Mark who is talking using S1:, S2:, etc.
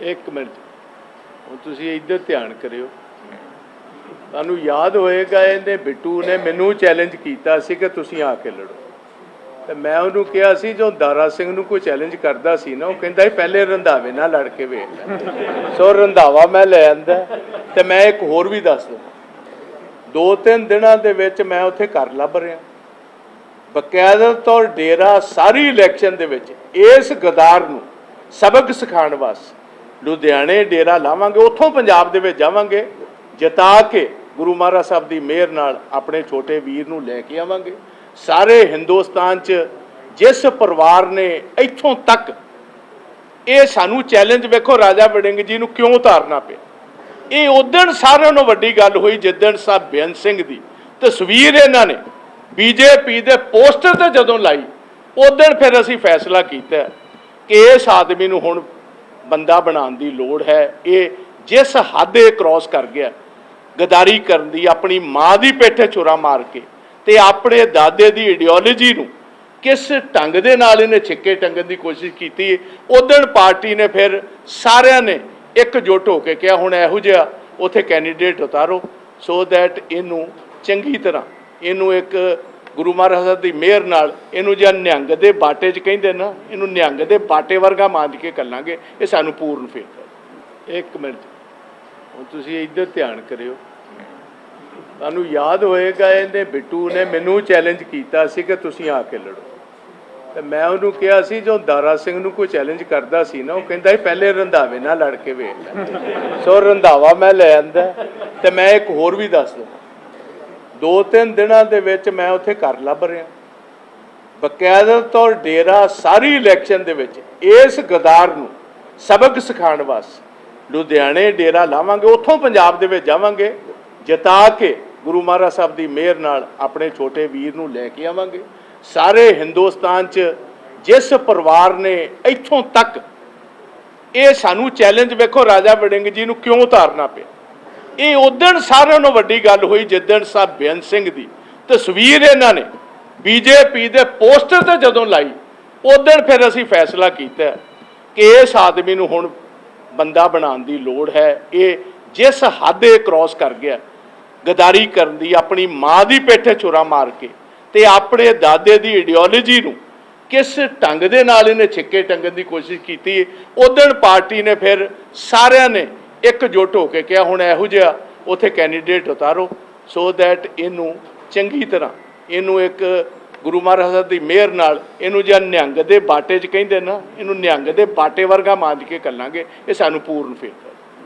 S1: ਇੱਕ ਮਿੰਟ। ਹੁਣ ਤੁਸੀਂ ਇੱਧਰ ਧਿਆਨ ਕਰਿਓ। ਤੁਹਾਨੂੰ ਯਾਦ ਹੋਏਗਾ ਇਹਨੇ ਬਿੱਟੂ ਨੇ ਮੈਨੂੰ ਚੈਲੰਜ ਕੀਤਾ ਸੀ ਕਿ ਤੁਸੀਂ ਆ ਕੇ ਲੜੋ। ਤੇ ਮੈਂ ਉਹਨੂੰ ਕਿਹਾ ਸੀ, ਜੋ ਦਾਰਾ ਸਿੰਘ ਨੂੰ ਕੋਈ ਚੈਲੰਜ ਕਰਦਾ ਸੀ ਨਾ, ਉਹ ਕਹਿੰਦਾ ਸੀ, ਪਹਿਲੇ ਰੰਧਾਵੇ ਨਾਲ ਲੜ ਕੇ ਵੇਖ ਸੋ ਰੰਧਾਵਾ ਮੈਂ ਲੈ ਆਂਦਾ। ਤੇ ਮੈਂ ਇੱਕ ਹੋਰ ਵੀ ਦੱਸ ਦਵਾਂ ਦੋ ਤਿੰਨ ਦਿਨਾਂ ਦੇ ਵਿੱਚ ਮੈਂ ਉੱਥੇ ਘਰ ਲੱਭ ਰਿਹਾ। ਬਕਾਇਦਾ ਤੌਰ ਡੇਰਾ ਸਾਰੀ ਇਲੈਕਸ਼ਨ ਦੇ ਵਿੱਚ ਇਸ ਗਦਾਰ ਨੂੰ ਸਬਕ ਸਿਖਾਉਣ ਵਾਸਤੇ ਲੁਧਿਆਣੇ ਡੇਰਾ ਲਾਵਾਂਗੇ, ਉੱਥੋਂ ਪੰਜਾਬ ਦੇ ਵਿੱਚ ਜਾਵਾਂਗੇ, ਜਿਤਾ ਕੇ ਗੁਰੂ ਮਹਾਰਾਜ ਸਾਹਿਬ ਦੀ ਮਿਹਰ ਨਾਲ ਆਪਣੇ ਛੋਟੇ ਵੀਰ ਨੂੰ ਲੈ ਕੇ ਆਵਾਂਗੇ। ਸਾਰੇ ਹਿੰਦੁਸਤਾਨ 'ਚ ਜਿਸ ਪਰਿਵਾਰ ਨੇ ਇੱਥੋਂ ਤੱਕ ਇਹ ਸਾਨੂੰ ਚੈਲੰਜ ਵੇਖੋ ਰਾਜਾ ਵੜਿੰਗ ਜੀ ਨੂੰ ਕਿਉਂ ਉਤਾਰਨਾ ਪਿਆ। ਇਹ ਉਦਣ ਸਾਰਿਆਂ ਨੂੰ ਵੱਡੀ ਗੱਲ ਹੋਈ ਜਿੱਦਣ ਸਾਹਿਬ ਬੇਅੰਤ ਸਿੰਘ ਦੀ ਤਸਵੀਰ ਇਹਨਾਂ ਨੇ ਬੀਜੇਪੀ ਦੇ ਪੋਸਟਰ ਤੇ ਜਦੋਂ ਲਾਈ ਉਦਣ ਫਿਰ ਅਸੀਂ ਫੈਸਲਾ ਕੀਤਾ ਕਿ ਇਸ ਆਦਮੀ ਨੂੰ ਹੁਣ ਬੰਦਾ ਬਣਾਉਣ ਦੀ ਲੋੜ ਹੈ। ਇਹ ਜਿਸ ਹੱਦ ਇਹ ਕ੍ਰਾਸ ਕਰ ਗਿਆ, ਗਦਾਰੀ ਕਰਨ ਦੀ, ਆਪਣੀ ਮਾਂ ਦੀ ਪੇਠੇ ਛੁਰਾ ਮਾਰ ਕੇ ਤੇ ਆਪਣੇ ਦਾਦੇ ਦੀ ਆਈਡੀਓਲੋਜੀ ਨੂੰ ਕਿਸ ਢੰਗ ਦੇ ਨਾਲ ਇਹਨੇ ਛਿੱਕੇ ਟੰਗਣ ਦੀ ਕੋਸ਼ਿਸ਼ ਕੀਤੀ ਉਦਣ ਪਾਰਟੀ ਨੇ ਫਿਰ ਸਾਰਿਆਂ ਨੇ ਇੱਕ ਇਕਜੁੱਟ ਹੋ ਕੇ ਕਿਹਾ, ਹੁਣ ਇਹੋ ਜਿਹਾ ਉਥੇ ਕੈਂਡੀਡੇਟ ਉਤਾਰੋ। ਸੋ ਦੈਟ ਇਹਨੂੰ ਚੰਗੀ ਤਰ੍ਹਾਂ, ਇਹਨੂੰ ਇੱਕ ਗੁਰੂ ਮਹਾਰਾਜ ਸਾਹਿਬ ਦੀ ਮਿਹਰ ਨਾਲ ਇਹਨੂੰ ਜਾਂ ਨਿਹੰਗ ਦੇ ਬਾਟੇ 'ਚ ਕਹਿੰਦੇ ਨਾ, ਇਹਨੂੰ ਨਿਹੰਗ ਦੇ ਬਾਟੇ ਵਰਗਾ ਮਾਂਜ ਕੇ ਕੱਲਾਂਗੇ, ਇਹ ਸਾਨੂੰ ਪੂਰਨ ਫੇਰ ਇੱਕ ਮਿੰਟ। ਹੁਣ ਤੁਸੀਂ ਇੱਧਰ ਧਿਆਨ ਕਰਿਓ। ਤੁਹਾਨੂੰ ਯਾਦ ਹੋਏਗਾ ਇਹਨੇ ਬਿੱਟੂ ਨੇ ਮੈਨੂੰ ਚੈਲੰਜ ਕੀਤਾ ਸੀ ਕਿ ਤੁਸੀਂ ਆ ਕੇ ਲੜੋ। ਤੇ ਮੈਂ ਉਹਨੂੰ ਕਿਹਾ ਸੀ, ਜੋ ਦਾਰਾ ਸਿੰਘ ਨੂੰ ਕੋਈ ਚੈਲੰਜ ਕਰਦਾ ਸੀ ਨਾ, ਉਹ ਕਹਿੰਦਾ ਸੀ, ਪਹਿਲੇ ਰੰਧਾਵੇ ਨਾਲ ਲੜ ਕੇ ਵੇਖ ਲੈ। ਸੋ ਰੰਧਾਵਾ ਮੈਂ ਲੈ ਆਂਦਾ, ਤੇ ਮੈਂ ਇੱਕ ਹੋਰ ਵੀ ਦੱਸ ਦਵਾਂ ਦੋ ਤਿੰਨ ਦਿਨਾਂ ਦੇ ਵਿੱਚ ਮੈਂ ਉੱਥੇ ਘਰ ਲੱਭ ਰਿਹਾ। ਬਕਾਇਦਾ ਤੌਰ ਡੇਰਾ ਸਾਰੀ ਇਲੈਕਸ਼ਨ ਦੇ ਵਿੱਚ ਇਸ ਗਦਾਰ ਨੂੰ ਸਬਕ ਸਿਖਾਉਣ ਵਾਸਤੇ ਲੁਧਿਆਣੇ ਡੇਰਾ ਲਾਵਾਂਗੇ, ਉੱਥੋਂ ਪੰਜਾਬ ਦੇ ਵਿੱਚ ਜਾਵਾਂਗੇ, ਜਿਤਾ ਕੇ ਗੁਰੂ ਮਹਾਰਾਜ ਸਾਹਿਬ ਦੀ ਮਿਹਰ ਨਾਲ ਆਪਣੇ ਛੋਟੇ ਵੀਰ ਨੂੰ ਲੈ ਕੇ ਆਵਾਂਗੇ। ਸਾਰੇ ਹਿੰਦੁਸਤਾਨ 'ਚ ਜਿਸ ਪਰਿਵਾਰ ਨੇ ਇੱਥੋਂ ਤੱਕ ਇਹ ਸਾਨੂੰ ਚੈਲੰਜ ਵੇਖੋ ਰਾਜਾ ਵੜਿੰਗ ਜੀ ਨੂੰ ਕਿਉਂ ਉਤਾਰਨਾ ਪਿਆ? ਇਹ ਉਦਣ ਸਾਰਿਆਂ ਨੂੰ ਵੱਡੀ ਗੱਲ ਹੋਈ ਜਿੱਦਣ ਸਾਹਿਬ ਬੇਅੰਤ ਸਿੰਘ ਦੀ ਤਸਵੀਰ ਇਹਨਾਂ ਨੇ ਬੀਜੇਪੀ ਦੇ ਪੋਸਟਰ ਤੇ ਜਦੋਂ ਲਾਈ ਉਦਣ ਫਿਰ ਅਸੀਂ ਫੈਸਲਾ ਕੀਤਾ ਕਿ ਇਸ ਆਦਮੀ ਨੂੰ ਹੁਣ ਬੰਦਾ ਬਣਾਉਣ ਦੀ ਲੋੜ ਹੈ। ਇਹ ਜਿਸ ਹੱਦ ਇਹ ਕ੍ਰਾਸ ਕਰ ਗਿਆ, ਗਦਾਰੀ ਕਰਨ ਦੀ, ਆਪਣੀ ਮਾਂ ਦੀ ਪੇਠੇ ਛੁਰਾ ਮਾਰ ਕੇ ਤੇ ਆਪਣੇ ਦਾਦੇ ਦੀ ਆਈਡੀਓਲੋਜੀ ਨੂੰ ਕਿਸ ਢੰਗ ਦੇ ਨਾਲ ਇਹਨੇ ਛਿੱਕੇ ਟੰਗਣ ਦੀ ਕੋਸ਼ਿਸ਼ ਕੀਤੀ ਉਦਣ ਪਾਰਟੀ ਨੇ ਫਿਰ ਸਾਰਿਆਂ ਨੇ ਇੱਕ ਇਕਜੁੱਟ ਹੋ ਕੇ ਕਿਹਾ, ਹੁਣ ਇਹੋ ਜਿਹਾ ਉਥੇ ਕੈਂਡੀਡੇਟ ਉਤਾਰੋ। ਸੋ ਦੈਟ ਇਹਨੂੰ ਚੰਗੀ ਤਰ੍ਹਾਂ, ਇਹਨੂੰ ਇੱਕ ਗੁਰੂ ਮਹਾਰਾਜ ਸਾਹਿਬ ਦੀ ਮਿਹਰ ਨਾਲ ਇਹਨੂੰ ਜਾਂ ਨਿਹੰਗ ਦੇ ਬਾਟੇ 'ਚ ਕਹਿੰਦੇ ਨਾ, ਇਹਨੂੰ ਨਿਹੰਗ ਦੇ ਬਾਟੇ ਵਰਗਾ ਮਾਂਜ ਕੇ ਕੱਲਾਂਗੇ, ਇਹ ਸਾਨੂੰ ਪੂਰਨ ਫੇਰ।